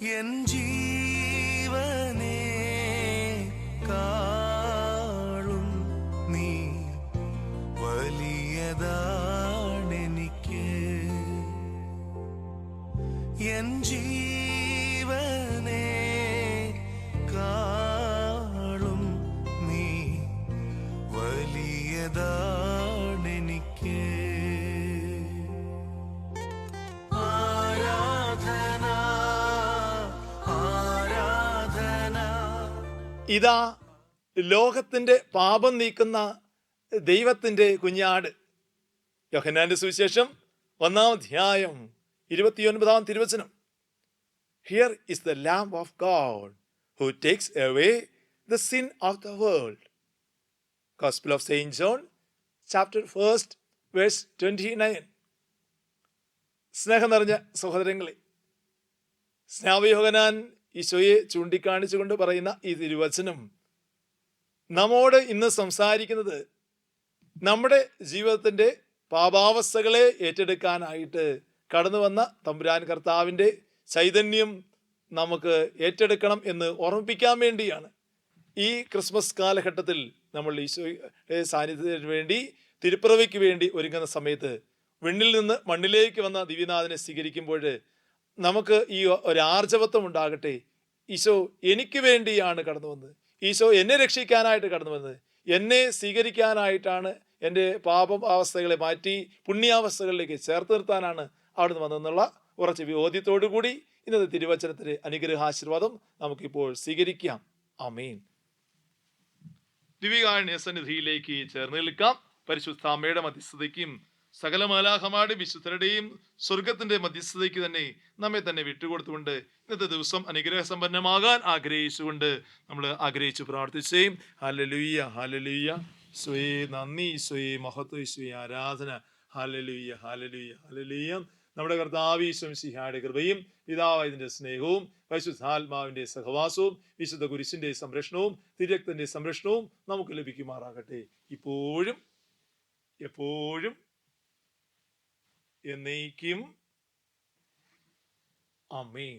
N ജീവനെ കാളും നീ. വലിയതാണെനിക്ക്. N ജീവനെ കാളും നീ. വലിയതാണെനിക്ക് ഇതാ ലോകത്തിന്റെ പാപം നീക്കുന്ന ദൈവത്തിന്റെ കുഞ്ഞാട്. യോഹന്നാന്റെ സുവിശേഷം ഒന്നാം അധ്യായം ഇരുപത്തിയൊൻപതാം തിരുവചനം. Here is the lamb of God who takes away the sin of the world gospel of saint John chapter first verse twenty nine സ്നേഹം നിറഞ്ഞ സഹോദരങ്ങളെ സ്നാവയോഹനാൻ ഈശോയെ ചൂണ്ടിക്കാണിച്ചുകൊണ്ട് പറയുന്ന ഈ തിരുവചനം നമ്മോട് ഇന്ന് സംസാരിക്കുന്നത് നമ്മുടെ ജീവിതത്തിന്റെ പാപാവസ്ഥകളെ ഏറ്റെടുക്കാനായിട്ട് കടന്നു വന്ന തമ്പുരാൻ കർത്താവിന്റെ ചൈതന്യം നമുക്ക് ഏറ്റെടുക്കണം എന്ന് ഓർമ്മിപ്പിക്കാൻ വേണ്ടിയാണ്. ഈ ക്രിസ്മസ് കാലഘട്ടത്തിൽ നമ്മൾ ഈശോയുടെ സാന്നിധ്യത്തിന് വേണ്ടി തിരുപ്പിറവിക്ക് വേണ്ടി ഒരുങ്ങുന്ന സമയത്ത് വിണ്ണിൽ നിന്ന് മണ്ണിലേക്ക് വന്ന ദിവ്യനാഥനെ സ്വീകരിക്കുമ്പോൾ നമുക്ക് ഈ ഒരു ആർജവത്വം ഉണ്ടാകട്ടെ ഈശോ എനിക്ക് വേണ്ടിയാണ് കടന്നു വന്നത്. ഈശോ എന്നെ രക്ഷിക്കാനായിട്ട് കടന്നു വന്നത്. എന്നെ സ്വീകരിക്കാനായിട്ടാണ് എന്റെ പാപം അവസ്ഥകളെ മാറ്റി പുണ്യാവസ്ഥകളിലേക്ക് ചേർത്ത് നിർത്താനാണ് അവിടുന്ന് വന്നതെന്നുള്ള ഉറച്ച ബോധ്യത്തോടു കൂടി ഇന്നത്തെ തിരുവചനത്തിന്റെ അനുഗ്രഹാശീർവാദം നമുക്കിപ്പോൾ സ്വീകരിക്കാം. അമീൻ ദിവികാരണ്യ സന്നിധിയിലേക്ക് ചേർന്ന് നിൽക്കാം. പരിശുദ്ധാമ്മയുടെ മധ്യസ്ഥതയ്ക്കും സകല മാലാഹമാരുടെ വിശുദ്ധരുടെയും സ്വർഗത്തിന്റെ മധ്യസ്ഥതയ്ക്ക് തന്നെ നമ്മെ തന്നെ വിട്ടുകൊടുത്തുകൊണ്ട് ഇന്നത്തെ ദിവസം അനുഗ്രഹ സമ്പന്നമാകാൻ ആഗ്രഹിച്ചുകൊണ്ട് നമ്മൾ ആഗ്രഹിച്ചു പ്രാർത്ഥിച്ചേ ഹലലുയ്യ ഹലലുയ്യ സ്വേ നന്ദി സ്വേ മഹത്വ സ്വേ ആരാധന. ഹലലുയ്യ ഹലലുയ്യ ഹലലുയ്യ നമ്മുടെ കർത്താവീശ്വം സിഹായുടെ കൃപയും പിതാവായതിന്റെ സ്നേഹവും പരിശുദ്ധാത്മാവിന്റെ സഹവാസവും വിശുദ്ധ കുരിശിന്റെ സംരക്ഷണവും തിരക്തന്റെ സംരക്ഷണവും നമുക്ക് ലഭിക്കുമാറാകട്ടെ. ഇപ്പോഴും എപ്പോഴും എന്നേക്കും. അമേൻ